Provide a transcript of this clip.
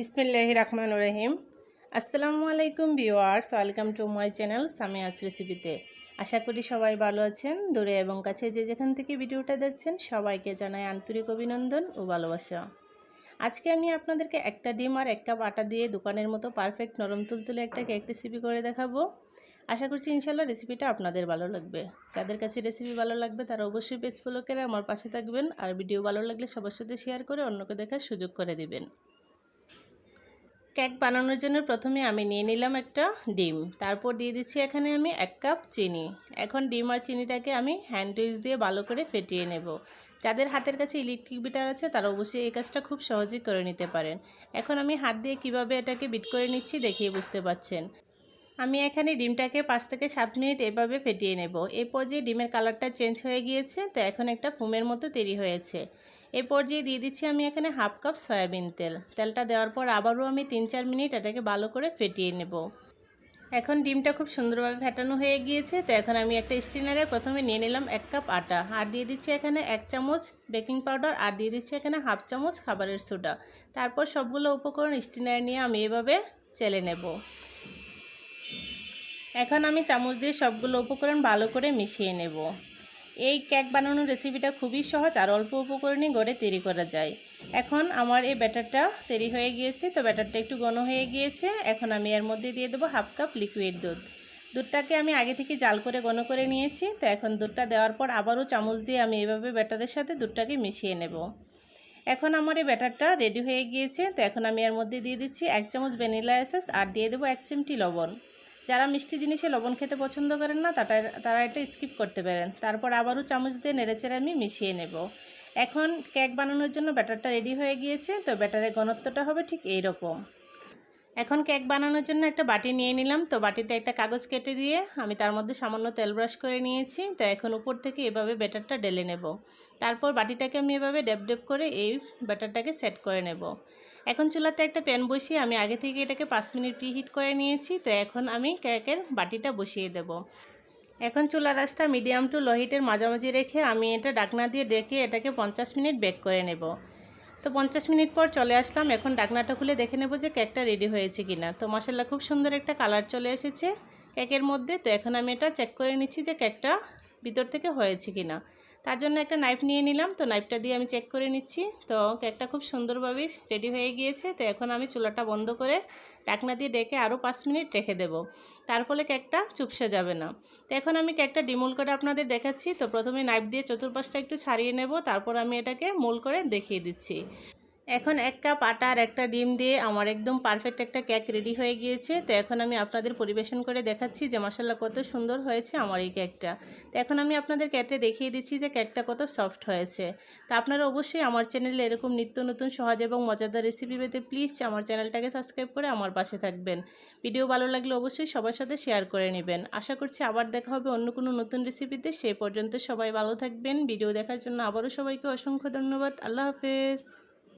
বিসমিল্লাহ রহমান রহিম। আসসালামু আলাইকুম viewers welcome to my channel Samia's রেসিপিতে। আশা করি সবাই ভালো আছেন, দূরে এবং কাছে যে যেখান থেকে ভিডিওটা দেখছেন, সবাইকে জানাই আন্তরিক অভিনন্দন ও ভালোবাসা। আজকে আমি আপনাদেরকে একটা ডিম আর এক কাপ আটা দিয়ে দোকানের মতো পারফেক্ট নরম তুলতুলে একটা কেক রেসিপি করে দেখাবো। আশা করছি ইনশাল্লাহ রেসিপিটা আপনাদের ভালো লাগবে। যাদের কাছে রেসিপি ভালো লাগবে, তারা অবশ্যই পেজ ফলো করে আমার পাশে থাকবেন আর ভিডিও ভালো লাগলে সবার সাথে শেয়ার করে অন্যকে দেখার সুযোগ করে দিবেন। কেক বানানোর জন্য প্রথমে আমি নিয়ে নিলাম একটা ডিম। তারপর দিয়ে দিচ্ছি এখানে আমি এক কাপ চিনি। এখন ডিম আর চিনিটাকে আমি হ্যান্ড উইচ দিয়ে ভালো করে ফেটিয়ে নেব। যাদের হাতের কাছে ইলেকট্রিক বিটার আছে, তারা অবশ্যই এই কাজটা খুব সহজেই করে নিতে পারেন। এখন আমি হাত দিয়ে কীভাবে এটাকে বিট করে নিচ্ছি দেখিয়ে বুঝতে পাচ্ছেন। আমি এখানে ডিমটাকে পাঁচ থেকে সাত মিনিট এভাবে ফেটিয়ে নেব। এরপর যে ডিমের কালারটা চেঞ্জ হয়ে গিয়েছে, তো এখন একটা ফুমের মতো তৈরি হয়েছে। এই পর্যায়ে দিয়ে দিচ্ছি আমি এখানে হাফ কাপ সয়াবিন তেল। তেলটা দেওয়ার পর আবারও আমি তিন চার মিনিট এটাকে ভালো করে ফেটিয়ে নেব। এখন ডিমটা খুব সুন্দরভাবে ফেটানো হয়ে গিয়েছে, তো এখন আমি একটা স্টিনারে প্রথমে নিয়ে নিলাম এক কাপ আটা। আর দিয়ে দিচ্ছি এখানে এক চামচ বেকিং পাউডার, আর দিয়ে দিচ্ছি এখানে হাফ চামচ খাবারের সোডা। তারপর সবগুলো উপকরণ স্টিনারে নিয়ে আমি এভাবে চেলে নেব। এখন আমি চামচ দিয়ে সবগুলো উপকরণ ভালো করে মিশিয়ে নেব। এই কেক বানানোর রেসিপিটা খুবই সহজ আর অল্প উপকরণে গড়ে তৈরি করা যায়। এখন আমার এই ব্যাটারটা তৈরি হয়ে গিয়েছে, তো ব্যাটারটা একটু ঘন হয়ে গিয়েছে। এখন আমি এর মধ্যে দিয়ে দেবো হাফ কাপ লিকুইড দুধ। দুধটাকে আমি আগে থেকে জাল করে ঘন করে নিয়েছি, তো এখন দুধটা দেওয়ার পর আবারও চামচ দিয়ে আমি এভাবে ব্যাটারের সাথে দুধটাকে মিশিয়ে নেব। এখন আমার এই ব্যাটারটা রেডি হয়ে গিয়েছে, তো এখন আমি এর মধ্যে দিয়ে দিচ্ছি এক চামচ ভ্যানিলা এসেস আর দিয়ে দেবো এক চিমটি লবণ। যারা মিষ্টি জিনিসে লবণ খেতে পছন্দ করেন না তাটা তারা এটা স্কিপ করতে পারেন। তারপর আবারও চামচ দিয়ে নেড়েচেড়ে আমি মিশিয়ে নেব। এখন কেক বানানোর জন্য ব্যাটারটা রেডি হয়ে গিয়েছে, তো ব্যাটারের ঘনত্বটা হবে ঠিক এই রকম এখন কেক বানানোর জন্য একটা বাটি নিয়ে নিলাম। তো বাটিতে একটা কাগজ কেটে দিয়ে আমি তার মধ্যে সামান্য তেল ব্রাশ করে নিয়েছি। তো এখন উপর থেকে এভাবে ব্যাটারটা ডেলে নেব। তারপর বাটিটাকে আমি এভাবে ডেপ ডেপ করে এই ব্যাটারটাকে সেট করে নেব। এখন চুলাতে একটা প্যান বসিয়ে আমি আগে থেকে এটাকে পাঁচ মিনিট প্রিহিট করে নিয়েছি। তো এখন আমি কেকের বাটিটা বসিয়ে দেব। এখন চুলা রাসটা মিডিয়াম টু লোহিটের মাঝামাঝি রেখে আমি এটা ডাকনা দিয়ে ডেকে এটাকে পঞ্চাশ মিনিট বেক করে নেব। তো পঞ্চাশ মিনিট পর চলে আসলাম। এখন ডাকনাটা খুলে দেখে নেব যে কেকটা রেডি হয়েছে কিনা। তো মশলা খুব সুন্দর একটা কালার চলে এসেছে কেকের মধ্যে। তো এখন আমি এটা চেক করে নিচ্ছি যে কেকটা ভিতর থেকে হয়েছে কি না তার জন্য একটা নাইফ নিয়ে নিলাম। তো নাইফটা দিয়ে আমি চেক করে নিচ্ছি। তো কেকটা খুব সুন্দরভাবে রেডি হয়ে গিয়েছে। তো এখন আমি চুলাটা বন্ধ করে ডাকনা দিয়ে ডেকে আরও পাঁচ মিনিট রেখে দেব। তার ফলে কেকটা চুপসে যাবে না। তো এখন আমি কেকটা ডিমোল করে আপনাদের দেখাচ্ছি। তো প্রথমে নাইফ দিয়ে চতুর্পাশটা একটু ছাড়িয়ে নেব। তারপর আমি এটাকে মোল করে দেখিয়ে দিচ্ছি। এখন এক কাপ আটা আর একটা ডিম দিয়ে আমার একদম পারফেক্ট একটা কেক রেডি হয়ে গিয়েছে। তো এখন আমি আপনাদের পরিবেশন করে দেখাচ্ছি যে মশালা কত সুন্দর হয়েছে আমার এই কেকটা তো এখন আমি আপনাদের কেটে দেখিয়ে দিচ্ছি যে কেকটা কত সফট হয়েছে। তো আপনারা অবশ্যই আমার চ্যানেলে এরকম নিত্য নতুন, সহজ এবং মজাদার রেসিপি পেতে প্লিজ আমার চ্যানেলটাকে সাবস্ক্রাইব করে আমার পাশে থাকবেন। ভিডিও ভালো লাগলে অবশ্যই সবার সাথে শেয়ার করে নেবেন। আশা করছি আবার দেখা হবে অন্য কোনো নতুন রেসিপিতে সেই পর্যন্ত সবাই ভালো থাকবেন। ভিডিও দেখার জন্য আবারও সবাইকে অসংখ্য ধন্যবাদ। আল্লাহ হাফেজ।